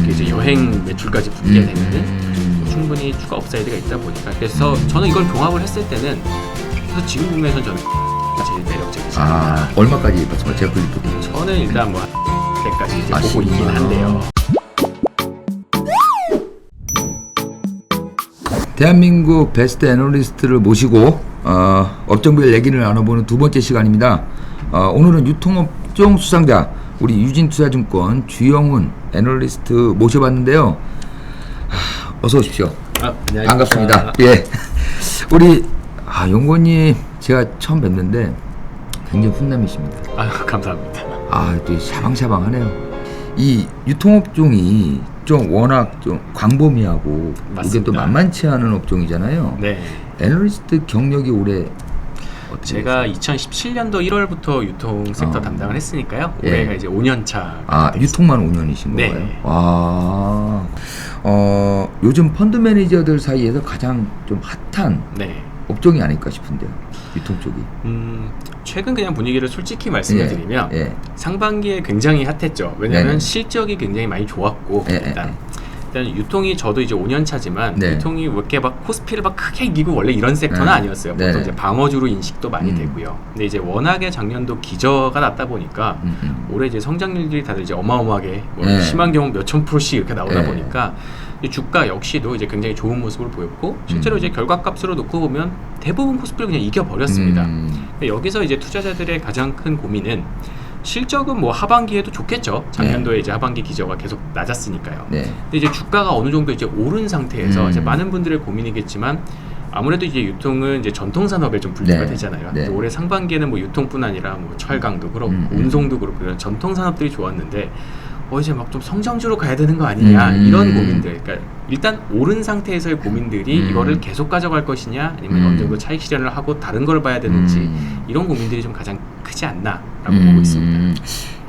이렇게 이제 여행 매출까지 붙게 되면은 음. 충분히 추가 업사이드가 있다 보니까 그래서 저는 이걸 종합을 했을 때는 그래서 지금 국면에서 저는 제일 매력적이지 않나. 아 얼마까지 봤지만 제가 플리프도 저는 일단 뭐 때까지 이제 아, 보고 있긴. 한데요. 대한민국 베스트 애널리스트를 모시고 어, 업종별 얘기를 나눠보는 두 번째 시간입니다. 어, 오늘은 유통업종 수상자 우리 유진투자증권 주영훈 애널리스트 모셔봤는데요. 하, 어서 오십시오. 아. 반갑습니다. 예, 우리 아, 용건님 제가 처음 뵙는데 굉장히 훈남이십니다. 아, 감사합니다. 아, 또 샤방샤방하네요. 이 유통업종이 좀 워낙 좀 광범위하고 이게 또 맞습니다. 만만치 않은 업종이잖아요. 네. 애널리스트 경력이 올해 제가 2017년도 1월부터 유통 섹터 어. 담당을 했으니까요. 예. 올해가 이제 5년 차. 아 유통만 5년이신 네. 거예요? 와, 어 요즘 펀드 매니저들 사이에서 가장 좀 핫한 네. 업종이 아닐까 싶은데요. 유통 쪽이. 음, 최근 그냥 분위기를 솔직히 말씀을 드리면 예, 상반기에 굉장히 핫했죠. 왜냐하면 네네. 실적이 굉장히 많이 좋았고 예, 일단 예, 일단 유통이 저도 이제 5년 차지만 네. 유통이 왜 이렇게 막 코스피를 막 크게 이기고 원래 이런 섹터는 네. 아니었어요. 보통 네네. 이제 방어주로 인식도 많이 음. 되고요. 근데 이제 워낙에 작년도 기저가 났다 보니까 음, 음. 올해 이제 성장률들이 다들 이제 어마어마하게 뭐 네. 심한 경우 몇천 프로씩 이렇게 나오다 네. 보니까 이 주가 역시도 이제 굉장히 좋은 모습을 보였고 실제로 음. 이제 결과값으로 놓고 보면 대부분 코스피를 그냥 이겨 버렸습니다. 음, 근데 여기서 이제 투자자들의 가장 큰 고민은 실적은 뭐 하반기에도 좋겠죠. 작년도에 이제 하반기 기저가 계속 낮았으니까요. 네. 근데 이제 주가가 어느 정도 이제 오른 상태에서 음. 이제 많은 분들의 고민이겠지만 아무래도 이제 유통은 이제 전통 산업에 좀 분류가 네. 되잖아요. 네. 올해 상반기에는 뭐 유통뿐 아니라 뭐 철강도 그렇고 음, 음. 운송도 그렇고 이런 전통 산업들이 좋았는데 어 이제 막 좀 성장주로 가야 되는 거 아니냐 음. 이런 고민들. 그러니까 일단 오른 상태에서의 고민들이 음. 이거를 계속 가져갈 것이냐 아니면 음. 어느 정도 차익 실현을 하고 다른 걸 봐야 되는지 음. 이런 고민들이 좀 가장 크지 않나라고 음, 보고 있습니다.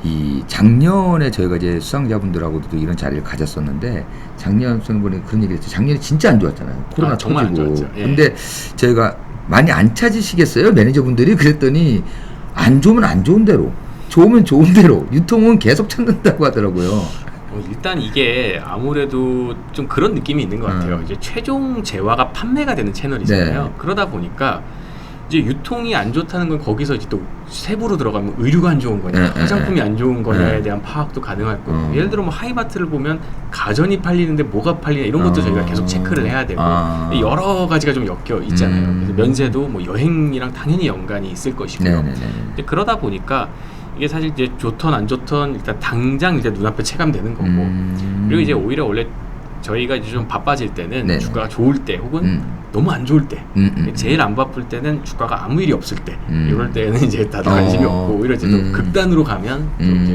이 작년에 저희가 이제 수상자분들하고도 이런 자리를 가졌었는데 작년 수상분이 그런 얘기를 했죠. 작년에 진짜 안 좋았잖아요. 코로나 아, 정말 안 터지고. 좋았죠. 예. 근데 저희가 많이 안 찾으시겠어요 매니저분들이 그랬더니 안 좋으면 안 좋은 대로, 좋으면 좋은 대로 유통은 계속 찾는다고 하더라고요. 어, 일단 이게 아무래도 좀 그런 느낌이 있는 것 같아요. 음. 이제 최종 재화가 판매가 되는 채널이잖아요. 네. 그러다 보니까 이제 유통이 안 좋다는 건 거기서 이제 또 세부로 들어가면 의류가 안 좋은 거냐, 네, 화장품이 네. 안 좋은 거냐에 네. 대한 파악도 가능할 거고. 음. 예를 들어 뭐 하이마트를 보면 가전이 팔리는데 뭐가 팔리냐 이런 것도 어. 저희가 계속 체크를 해야 되고 아. 여러 가지가 좀 엮여 있잖아요. 음. 그래서 면세도 뭐 여행이랑 당연히 연관이 있을 것이고요. 그러다 보니까 이게 사실 이제 좋던 안 좋던 일단 당장 이제 눈앞에 체감되는 거고 음. 그리고 이제 오히려 원래 저희가 이제 좀 바빠질 때는 네네. 주가가 좋을 때 혹은 음. 너무 안 좋을 때 음, 음. 제일 안 바쁠 때는 주가가 아무 일이 없을 때 음. 이럴 때는 이제 다들 관심이 어. 없고 오히려 이제 또 음. 극단으로 가면 좀 음. 이제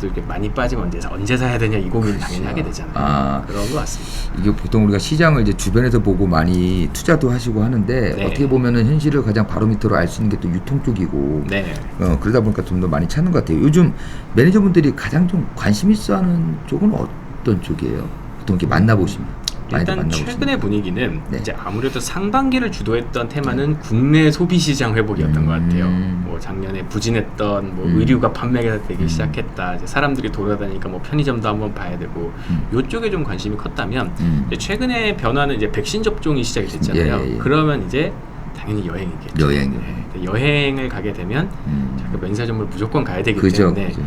또 이렇게 많이 빠지면 언제 사, 언제 사야 되냐 이 고민 당연히 하게 되잖아요. 아. 그런 것 같습니다. 이게 보통 우리가 시장을 이제 주변에서 보고 많이 투자도 하시고 하는데 네. 어떻게 보면은 현실을 가장 바로미터로 알 수 있는 게 또 유통 쪽이고 네. 어, 그러다 보니까 좀 더 많이 찾는 것 같아요. 요즘 매니저분들이 가장 좀 관심 있어하는 쪽은 어떤 쪽이에요? 보통 이렇게 만나보시면 일단. 최근의 분위기는 네. 이제 아무래도 상반기를 주도했던 테마는 국내 소비 시장 회복이었던 것 같아요. 음. 뭐 작년에 부진했던 뭐 음. 의류가 판매가 되기 음. 시작했다. 이제 사람들이 돌아다니니까 뭐 편의점도 한번 봐야 되고 음. 요쪽에 좀 관심이 컸다면 음. 최근에 변화는 이제 백신 접종이 시작이 됐잖아요. 예, 예, 예. 그러면 이제 당연히 여행이겠죠. 여행. 네. 여행을 가게 되면 음. 그 면세점을 무조건 가야 되기 그죠. 때문에 그죠.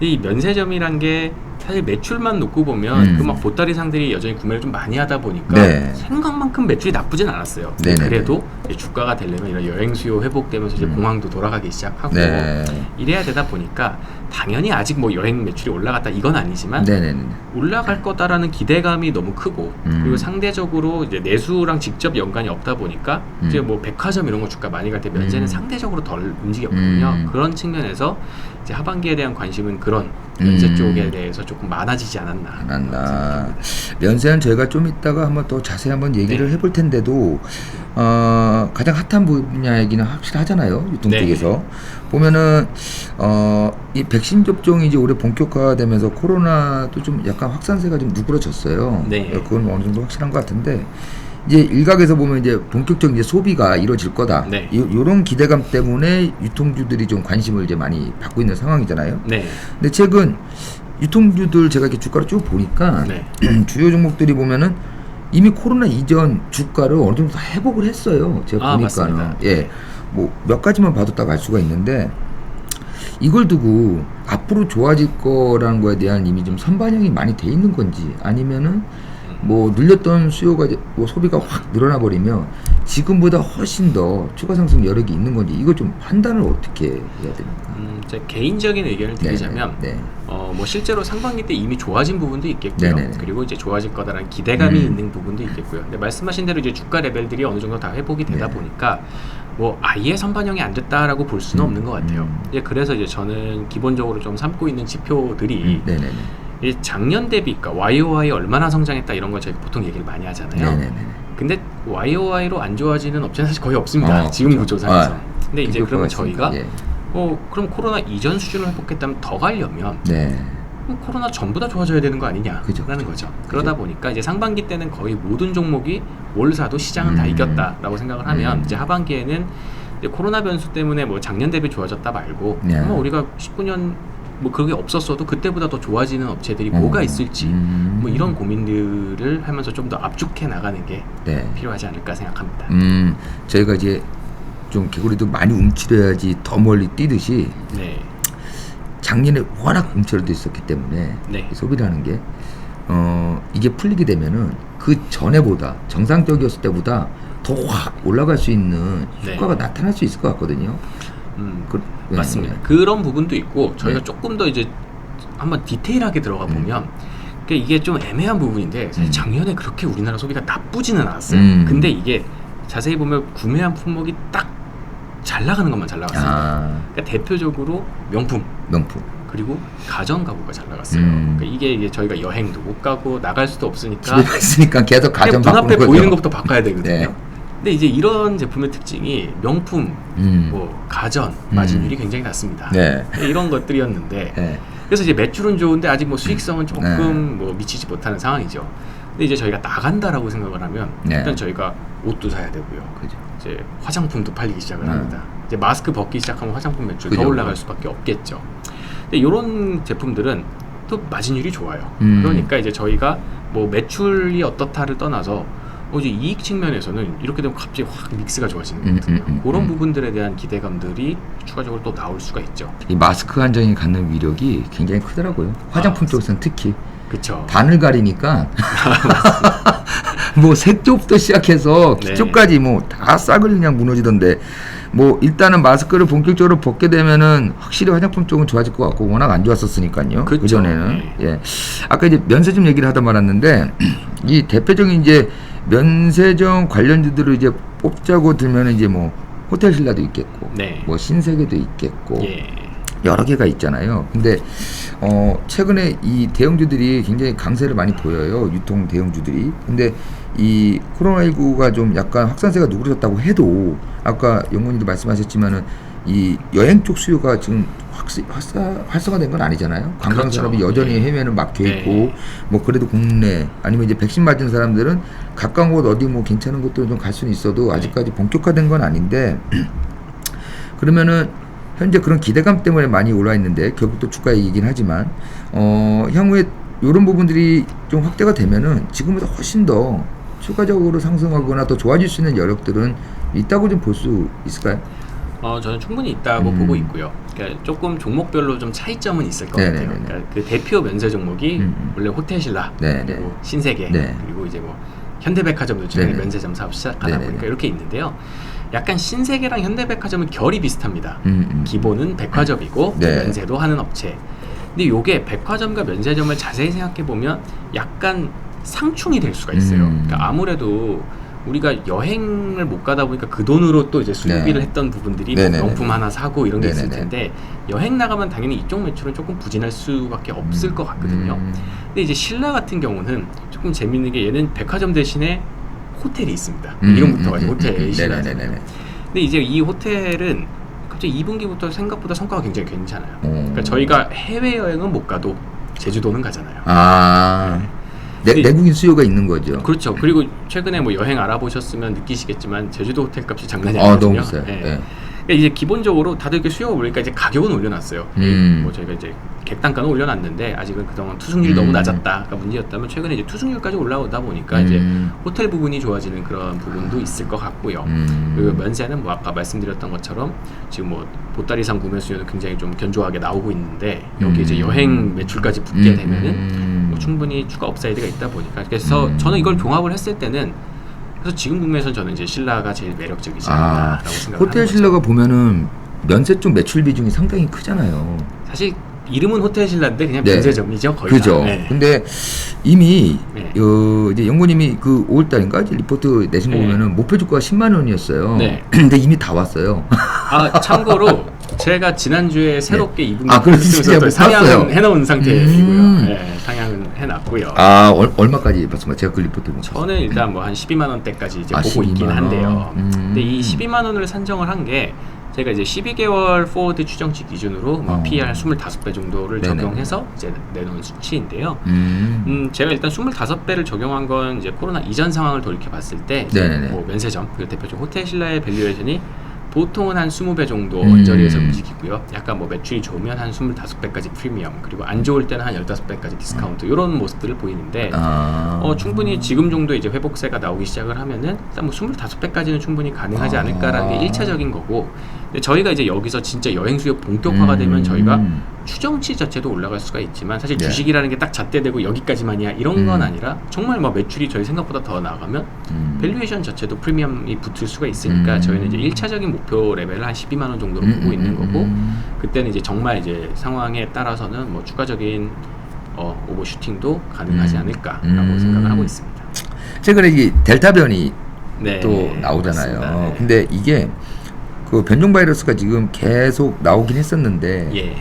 이 면세점이란 게 사실 매출만 놓고 보면 음. 그막 보따리 상들이 여전히 구매를 좀 많이 하다 보니까 네. 생각만큼 매출이 나쁘진 않았어요. 네네네. 그래도 이제 주가가 되려면 이런 여행 수요 회복되면서 이제 음. 공항도 돌아가기 시작하고 네. 이래야 되다 보니까 당연히 아직 뭐 여행 매출이 올라갔다 이건 아니지만 네네네. 올라갈 거다라는 기대감이 너무 크고 음. 그리고 상대적으로 이제 내수랑 직접 연관이 없다 보니까 음. 이제 뭐 백화점 이런 거 주가 많이 갈 때 면세는 음. 상대적으로 덜 움직였거든요. 음. 그런 측면에서 이제 하반기에 대한 관심은 그런 면세 음. 쪽에 대해서 조금 많아지지 않았나. 안 한다. 면세는 저희가 좀 이따가 한번 더 자세히 한번 얘기를 네. 해볼 텐데도 어, 가장 핫한 분야이기는 확실하잖아요 유통 네. 쪽에서 보면은 어, 이 백신 접종이 이제 올해 본격화되면서 코로나도 좀 약간 확산세가 좀 누그러졌어요. 네. 그건 어느 정도 확실한 것 같은데 이제 일각에서 보면 이제 본격적인 이제 소비가 이루어질 거다. 네. 이, 이런 기대감 때문에 유통주들이 좀 관심을 이제 많이 받고 있는 상황이잖아요. 네. 근데 최근 유통주들 제가 이렇게 주가를 쭉 보니까 네. 주요 종목들이 보면은 이미 코로나 이전 주가를 어느 정도 다 회복을 했어요. 제가 아, 보니까는 맞습니다. 예, 뭐 몇 가지만 봐도 딱 알 수가 있는데 이걸 두고 앞으로 좋아질 거라는 거에 대한 이미 좀 선반영이 많이 돼 있는 건지 아니면은 뭐 늘렸던 수요가 뭐 소비가 확 늘어나 버리면 지금보다 훨씬 더 추가 상승 여력이 있는 건지 이거 좀 판단을 어떻게 해야 됩니까? 음, 제 개인적인 의견을 드리자면 네, 네. 어, 뭐 실제로 상반기 때 이미 좋아진 부분도 있겠고요. 네 네 네. 그리고 이제 좋아질 거다라는 기대감이 음. 있는 부분도 있겠고요. 근데 말씀하신 대로 이제 주가 레벨들이 어느 정도 다 회복이 되다 네. 보니까 뭐 아예 선반영이 안 됐다라고 볼 수는 음, 없는 것 같아요. 음. 이제 그래서 이제 저는 기본적으로 좀 삼고 있는 지표들이 음, 네 네 네. 이 작년 대비, 그러니까 YOY 얼마나 성장했다 이런 걸 저희가 보통 얘기를 많이 하잖아요. 네네네. 근데 YOY로 안 좋아지는 업체는 사실 거의 없습니다. 어, 지금 그렇죠. 구조상에서. 아, 근데 이제 그러면 저희가 예. 어 그럼 코로나 이전 수준을 회복했다면 더 가려면 네. 그럼 코로나 전부 다 좋아져야 되는 거 아니냐라는 그죠, 그죠. 거죠. 그러다 보니까 이제 상반기 때는 거의 모든 종목이 뭘 사도 시장은 다 음. 이겼다라고 생각을 하면 음. 이제 하반기에는 이제 코로나 변수 때문에 뭐 작년 대비 좋아졌다 말고 네. 아마 우리가 19년 뭐 그게 없었어도 그때보다 더 좋아지는 업체들이 뭐가 어, 있을지 음. 뭐 이런 고민들을 하면서 좀 더 압축해 나가는 게 네. 필요하지 않을까 생각합니다. 음, 저희가 이제 좀 개구리도 많이 움츠려야지 더 멀리 뛰듯이 네, 작년에 워낙 움츠려져 있었기 때문에 네. 소비라는 게 어, 이게 풀리게 되면은 그 전에보다 정상적이었을 때보다 더 확 올라갈 수 있는 네. 효과가 나타날 수 있을 것 같거든요. 음, 그, 네, 맞습니다. 네. 그런 부분도 있고 저희가 네. 조금 더 이제 한번 디테일하게 들어가 음. 보면 그러니까 이게 좀 애매한 부분인데 사실 음. 작년에 그렇게 우리나라 소비가 나쁘지는 않았어요. 음. 근데 이게 자세히 보면 구매한 품목이 딱 잘 나가는 것만 잘 나갔어요. 아, 그러니까 대표적으로 명품 명품. 그리고 가전 가구가 잘 나갔어요. 음. 그러니까 이게, 이게 저희가 여행도 못 가고 나갈 수도 없으니까 집에 있으니까 계속 가전 눈앞에. 보이는 것부터 바꿔야 되거든요. 네. 근데 이제 이런 제품의 특징이 명품, 음. 뭐 가전 마진율이 굉장히 낮습니다. 네. 이런 것들이었는데 네. 그래서 이제 매출은 좋은데 아직 뭐 수익성은 조금 네. 뭐 미치지 못하는 상황이죠. 근데 이제 저희가 나간다라고 생각을 하면 네. 일단 저희가 옷도 사야 되고요. 그죠. 이제 화장품도 팔리기 시작을 네. 합니다. 이제 마스크 벗기 시작하면 화장품 매출 더 그죠. 올라갈 수밖에 없겠죠. 근데 이런 제품들은 또 마진율이 좋아요. 음. 그러니까 이제 저희가 뭐 매출이 어떻다를 떠나서 어, 이제 이익 측면에서는 이렇게 되면 갑자기 확 믹스가 좋아지는 음, 거거든요. 음, 음, 그런 음. 부분들에 대한 기대감들이 추가적으로 또 나올 수가 있죠. 이 마스크 한정이 갖는 위력이 굉장히 크더라고요. 화장품 아, 쪽에서는 특히 그렇죠. 반을 가리니까 뭐 색조부터 시작해서 네. 기초까지 뭐다 싹을 그냥 무너지던데 뭐 일단은 마스크를 본격적으로 벗게 되면은 확실히 화장품 쪽은 좋아질 것 같고 워낙 안 좋았었으니까요. 그쵸. 그 전에는 네. 예 아까 이제 면세점 얘기를 하다 말았는데 이 대표적인 이제 면세점 관련주들을 이제 뽑자고 들면은 이제 뭐 호텔 신라도 있겠고 네. 뭐 신세계도 있겠고 예. 여러 개가 있잖아요. 근데 어 최근에 이 대형주들이 굉장히 강세를 많이 보여요. 유통 대형주들이. 근데 이 코로나19가 좀 약간 확산세가 누그러졌다고 해도 아까 영문님도 말씀하셨지만은 이 여행 쪽 수요가 지금 확시, 활사, 활성화 된 건 아니잖아요. 관광 그렇죠. 산업이 여전히 네. 해외는 막혀 있고 네. 뭐 그래도 국내 아니면 이제 백신 맞은 사람들은 가까운 곳 어디 뭐 괜찮은 곳도 좀갈 수는 있어도 아직까지 본격화된 건 아닌데 그러면은 현재 그런 기대감 때문에 많이 올라 있는데 결국 또 주가 얘기긴 하지만 어 향후에 이런 부분들이 좀 확대가 되면은 지금보다 훨씬 더 추가적으로 상승하거나 더 좋아질 수 있는 여력들은 있다고 좀 볼 수 있을까요? 어, 저는 충분히 있다고 음. 보고 있고요. 그러니까 조금 종목별로 좀 차이점은 있을 것 네네네네. 같아요. 그러니까 그 대표 면세 종목이 음, 음. 원래 호텔신라, 네네. 그리고 신세계, 네. 그리고 이제 뭐 현대백화점도 최근에 네네. 면세점 사업 시작하다 네네네. 보니까 이렇게 있는데요. 약간 신세계랑 현대백화점은 결이 비슷합니다. 음, 음. 기본은 백화점이고 네. 면세도 하는 업체. 근데 요게 백화점과 면세점을 자세히 생각해 보면 약간 상충이 될 수가 있어요. 음. 그러니까 아무래도 우리가 여행을 못 가다 보니까 그 돈으로 또 이제 수입비를 네. 했던 부분들이 뭐 네네네. 명품 하나 사고 이런 게 있을 네네네. 텐데 여행 나가면 당연히 이쪽 매출은 조금 부진할 수밖에 없을 것 같거든요. 음. 근데 이제 신라 같은 경우는 조금 재밌는 게 얘는 백화점 대신에 호텔이 있습니다. 음, 이름부터 음, 음, 호텔 음, 음. A신라. 네네네네. 근데 이제 이 호텔은 갑자기 2분기부터 생각보다 성과가 굉장히 괜찮아요. 오. 그러니까 저희가 해외 여행은 못 가도 제주도는 가잖아요. 아 내, 내국인 수요가 있는 거죠. 그렇죠. 그리고 최근에 뭐 여행 알아보셨으면 느끼시겠지만 제주도 호텔 값이 장난이 아 아니거든요. 너무 비싸요. 예. 예. 그러니까 이제 기본적으로 다들 이렇게 수요가 오르니까 이제 가격은 올려놨어요. 음. 뭐 저희가 이제 객단가는 올려놨는데 아직은 그동안 투숙률이 너무 음. 낮았다가 문제였다면 최근에 이제 투숙률까지 올라오다 보니까 이제 음. 호텔 부분이 좋아지는 그런 부분도 있을 것 같고요. 음. 그리고 면세는 뭐 아까 말씀드렸던 것처럼 지금 뭐 보따리상 구매 수요는 굉장히 좀 견조하게 나오고 있는데 여기 이제 음. 여행 매출까지 붙게 음, 되면은 음. 뭐 충분히 추가 업사이드가 있다 보니까 그래서 음. 저는 이걸 종합을 했을 때는 그래서 지금 국면에서는 저는 이제 신라가 제일 매력적이지 아, 않나라고 생각을 호텔 하는 거죠. 신라가 보면은 면세 쪽 매출 비중이 상당히 크잖아요. 사실 이름은 호텔 신라인데 그냥 네. 면세점이죠 거의 그죠. 다. 네. 근데 이미 네. 어, 이제 연구님이 그 5월달인가 이제 리포트 내신 거 네. 보면은 목표 주가가 10만 원이었어요. 네. 근데 이미 다 왔어요. 아 참고로 제가 지난주에 새롭게 2분기 아, 그래서 진짜 못 봤어요. 상향은 해놓은 상태이고요. 음. 네, 해놨고요. 아 얼, 얼마까지 봤습니까? 제가 그 리포트 못 봤어요. 저는 일단 뭐 한 12만 원대까지 이제 아, 보고 12만 있긴 원. 한데요. 음. 근데 이 12만 원을 산정을 한 게 제가 이제 12개월 포워드 추정치 기준으로 뭐 어. PER 25배 정도를 네네. 적용해서 이제 내놓은 수치인데요. 음. 음, 제가 일단 25배를 적용한 건 이제 코로나 이전 상황을 돌이켜 봤을 때, 네네네. 뭐 면세점, 그리고 대표적으로 호텔 신라의 밸류에이션이 보통은 한 20배 정도 음. 언저리에서 움직이고요. 약간 뭐 매출이 좋으면 한 25배까지 프리미엄, 그리고 안 좋을 때는 한 15배까지 디스카운트, 이런 모습들을 보이는데, 아. 어, 충분히 지금 정도 이제 회복세가 나오기 시작을 하면은 일단 뭐 25배까지는 충분히 가능하지 아. 않을까라는 게 1차적인 거고 근데 저희가 이제 여기서 진짜 여행 수요 본격화가 되면 음. 저희가 추정치 자체도 올라갈 수가 있지만 사실 네. 주식이라는 게 딱 잣대되고 여기까지만이야 이런 건 음. 아니라 정말 뭐 매출이 저희 생각보다 더 나가면 음. 밸류에이션 자체도 프리미엄이 붙을 수가 있으니까 음. 저희는 이제 1차적인 목표 레벨을 한 12만 원 정도로 음, 보고 음, 있는 음, 거고 음. 그때는 이제 정말 이제 상황에 따라서는 뭐 추가적인 어, 오버슈팅도 가능하지 음. 않을까라고 음. 생각을 하고 있습니다. 최근에 이 델타 변이 네, 또 나오잖아요. 네. 근데 이게 그 변종 바이러스가 지금 계속 나오긴 했었는데 예,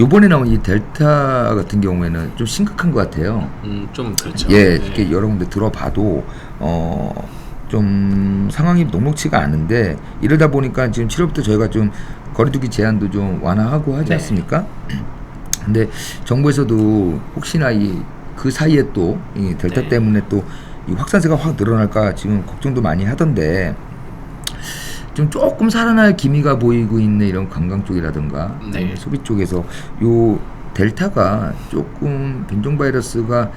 요번에 나온 이 델타 같은 경우에는 좀 심각한 것 같아요. 음, 좀 그렇죠. 예, 네. 이렇게 여러 군데 들어봐도 어. 좀 상황이 녹록치가 않은데 이러다 보니까 지금 7월부터 저희가 좀 거리두기 제한도 좀 완화하고 하지 네. 않습니까? 근데 정부에서도 혹시나 이 그 사이에 또 이 델타 네. 때문에 또 이 확산세가 확 늘어날까 지금 걱정도 많이 하던데 좀 조금 살아날 기미가 보이고 있는 이런 관광 쪽이라든가 네. 소비 쪽에서 요 델타가 조금 변종 바이러스가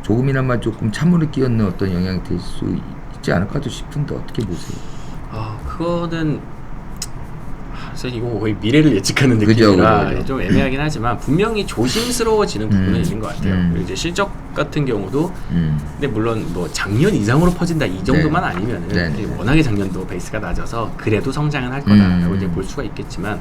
조금이나마 조금 찬물을 끼얹는 어떤 영향이 될 수 있지 않을까도 싶은데 어떻게 보세요? 아, 그거는 아, 사실 이거 거의 미래를 예측하는 그죠, 느낌이라 그죠, 그죠. 좀 애매하긴 하지만 분명히 조심스러워지는 부분은 음, 있는 것 같아요. 음. 그리고 이제 실적 같은 경우도 음. 근데 물론 뭐 작년 이상으로 퍼진다 이 정도만 네. 아니면은 네, 네, 네. 워낙에 작년도 베이스가 낮아서 그래도 성장은 할 거다라고 음. 이제 볼 수가 있겠지만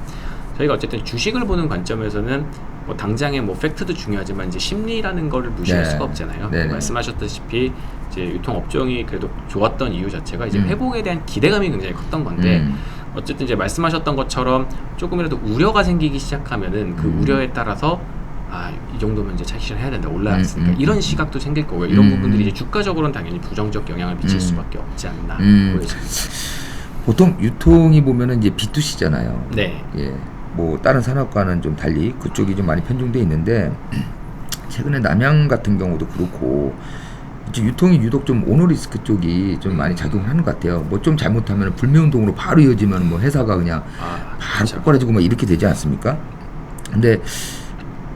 저희가 어쨌든 주식을 보는 관점에서는 뭐 당장의 뭐 팩트도 중요하지만 이제 심리라는 거를 무시할 네. 수가 없잖아요. 네, 네. 말씀하셨다시피 이제 유통 업종이 그래도 좋았던 이유 자체가 이제 음. 회복에 대한 기대감이 굉장히 컸던 건데 음. 어쨌든 이제 말씀하셨던 것처럼 조금이라도 우려가 생기기 시작하면은 그 음. 우려에 따라서 아 이 정도면 이제 차익실현 해야 된다 올라갔으니까 음, 음, 이런 음. 시각도 생길 거고요 이런 음. 부분들이 이제 주가적으로는 당연히 부정적 영향을 미칠 음. 수밖에 없지 않나. 보통 유통이 보면은 이제 B2C잖아요. 네, 예, 뭐 다른 산업과는 좀 달리 그쪽이 좀 많이 편중돼 있는데 최근에 남양 같은 경우도 그렇고 유통이 유독 좀 오너리스크 쪽이 좀 많이 작용을 하는 것 같아요. 뭐 좀 잘못하면 불매운동으로 바로 이어지면 뭐 회사가 그냥 아, 바로 그렇죠. 꼬꾸라지고 막 이렇게 되지 않습니까? 근데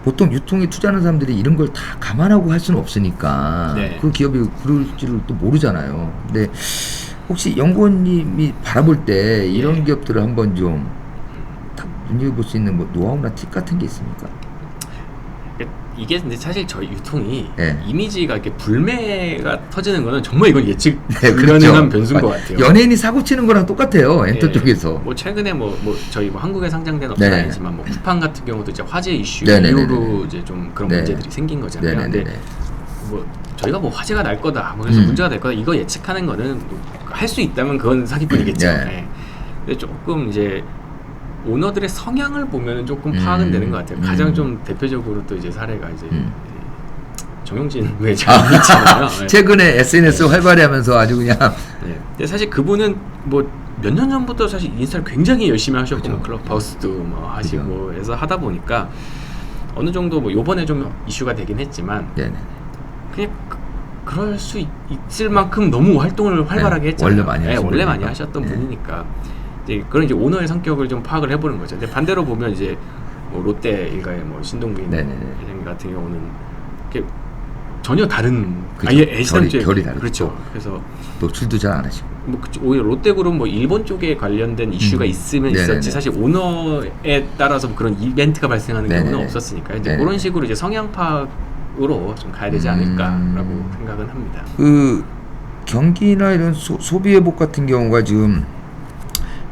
보통 유통에 투자하는 사람들이 이런 걸 다 감안하고 할 수는 없으니까 네. 그 기업이 그럴지를 또 모르잖아요. 근데 혹시 연구원님이 바라볼 때 이런 예. 기업들을 한번 좀다 눈여겨볼 수 있는 뭐 노하우나 팁 같은 게 있습니까? 이게 근데 사실 저희 유통이 네. 이미지가 이렇게 불매가 터지는 거는 정말 이건 예측 네, 불가능한 변수인 것 같아요. 연예인이 사고 치는 거랑 똑같아요. 엔터 예, 쪽에서. 뭐 최근에 뭐, 뭐 저희 뭐 한국에 상장된 업체는 네. 아니지만 뭐 쿠팡 같은 경우도 이제 화재 이슈 네네네네. 이후로 이제 좀 그런 네. 문제들이 생긴 거잖아요. 네네네. 근데 뭐 저희가 뭐 화재가 날 거다, 뭐 그래서 음. 문제가 될 거다 이거 예측하는 거는 할수 있다면 그건 사기꾼이겠죠. 네. 네. 근데 조금 이제 오너들의 성향을 보면은 조금 파악은 음. 되는 것 같아요. 음. 가장 좀 대표적으로 또 이제 사례가 이제 음. 정용진 회장 있잖아요. 네. 최근에 SNS 활발히 하면서 아주 그냥 네. 근데 사실 그분은 뭐 몇 년 전부터 사실 인스타를 굉장히 열심히 하셨고 그죠. 뭐 클럽하우스도 뭐 하시고 그죠. 해서 하다 보니까 어느 정도 뭐 요번에 좀 이슈가 되긴 했지만 네네. 그냥 그, 그럴 수 있, 을 만큼 너무 활동을 활발하게 네, 했잖아요. 원래 많이 네, 원래 많이. 하셨던 네. 분이니까 그런 이제 오너의 성격을 좀 파악을 해보는 거죠. 근데 반대로 보면 이제 뭐 롯데 일가의 뭐 신동빈. 회장님 같은 경우는 이렇게 전혀 다른 그죠. 아예 애시당초에 결이- 결이 다르죠. 그렇죠. 그래서 노출도 잘 안 하시고. 뭐 오히려 롯데그룹 뭐 일본 쪽에 관련된 이슈가 음. 있으면 네네네. 있었지 사실 오너에 따라서 뭐 그런 이벤트가 발생하는 경우는 네네네. 없었으니까 이제 네네네. 그런 식으로 이제 성향 파악으로 좀 가야 되지 않을까라고 음. 생각은 합니다. 그 경기나 이런 소, 소비 회복 같은 경우가 지금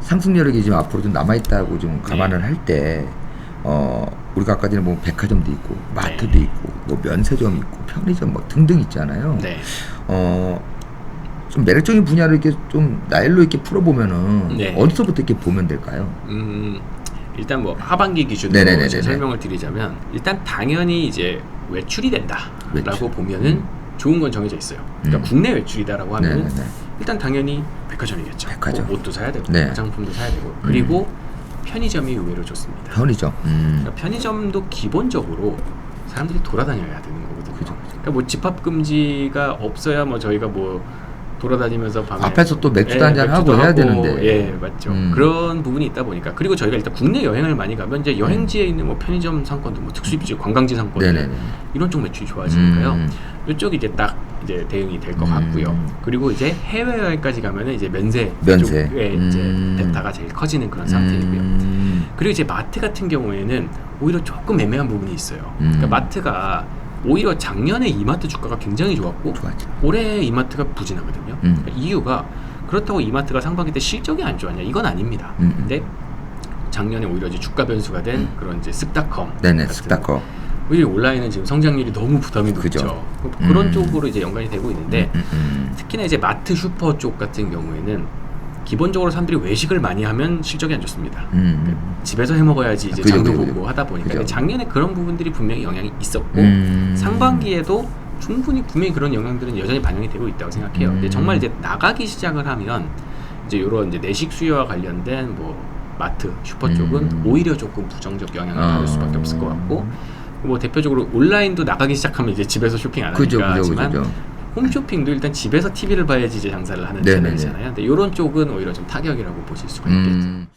상승 여력이 지금 앞으로 좀 남아 있다고 좀 감안을 할 때 어, 우리가 아까 전에 뭐 백화점도 있고 마트도 네. 있고 뭐 면세점 있고 편의점 뭐 등등 있잖아요. 네. 어, 좀 매력적인 분야를 이렇게 좀 나일로 이렇게 풀어보면은 네. 어디서부터 이렇게 보면 될까요? 음, 일단 뭐 하반기 기준으로 네네네네네. 설명을 드리자면 일단 당연히 이제 외출이 된다라고 외출. 보면은 좋은 건 정해져 있어요. 그러니까 음. 국내 외출이다라고 하면 네네네. 일단 당연히 백화점이겠죠. 백화점. 뭐 옷도 사야 되고 네. 화장품도 사야 되고 그리고 편의점이 의외로 좋습니다. 편의점. 음. 그러니까 편의점도 기본적으로 사람들이 돌아다녀야 되는 거거든요. 그죠, 그러니까 뭐 집합 금지가 없어야 뭐 저희가 뭐 돌아다니면서 밤에 앞에서 또 맥주도 예, 한잔 하고 해야 되는데. 예 맞죠 음. 그런 부분이 있다 보니까 그리고 저희가 일단 국내 여행을 많이 가면 이제 여행지에 있는 뭐 편의점 상권들 뭐 특수입지 관광지 음. 네네네. 이런 쪽 매출이 좋아지니까요 음. 이쪽이 이제 딱 이제 대응이 될것 음. 같고요 그리고 이제 해외 여행까지 가면은 이제 면세 면세. 쪽에 이제 음. 대타가 제일 커지는 그런 상태이고요 음. 그리고 이제 마트 같은 경우에는 오히려 조금 애매한 부분이 있어요. 음. 그러니까 마트가 오히려 작년에 이마트 주가가 굉장히 좋았고 좋았죠. 올해 이마트가 부진하거든요. 음. 그러니까 이유가 그렇다고 이마트가 상반기 때 실적이 안 좋았냐? 이건 아닙니다. 음, 음. 근데 작년에 오히려 이제 주가 변수가 된 그런 이제 쓱닷컴 네네 스타커. 오히려 온라인은 지금 성장률이 너무 부담이 높죠. 그죠. 그런 음. 쪽으로 이제 연관이 되고 있는데 음, 음. 특히나 이제 마트 슈퍼 쪽 같은 경우에는 기본적으로 사람들이 외식을 많이 하면 실적이 안 좋습니다. 음. 집에서 해 먹어야지 이제 그죠, 장도 그죠, 보고 그죠. 하다 보니까 그죠. 근데 작년에 그런 부분들이 분명히 영향이 있었고 음. 상반기에도 충분히 분명히 그런 영향들은 여전히 반영이 되고 있다고 생각해요. 근데 음. 정말 이제 나가기 시작을 하면 이제 이런 이제 내식 수요와 관련된 뭐 마트 슈퍼 쪽은 음. 오히려 조금 부정적 영향을 아. 받을 수밖에 없을 것 같고 뭐 대표적으로 온라인도 나가기 시작하면 이제 집에서 쇼핑 안 하니까 그죠, 그죠, 하지만 그죠. 홈쇼핑도 일단 집에서 TV를 봐야지 이제 장사를 하는 네네네. 채널이잖아요. 근데 이런 쪽은 오히려 좀 타격이라고 보실 수가 있겠죠. 음.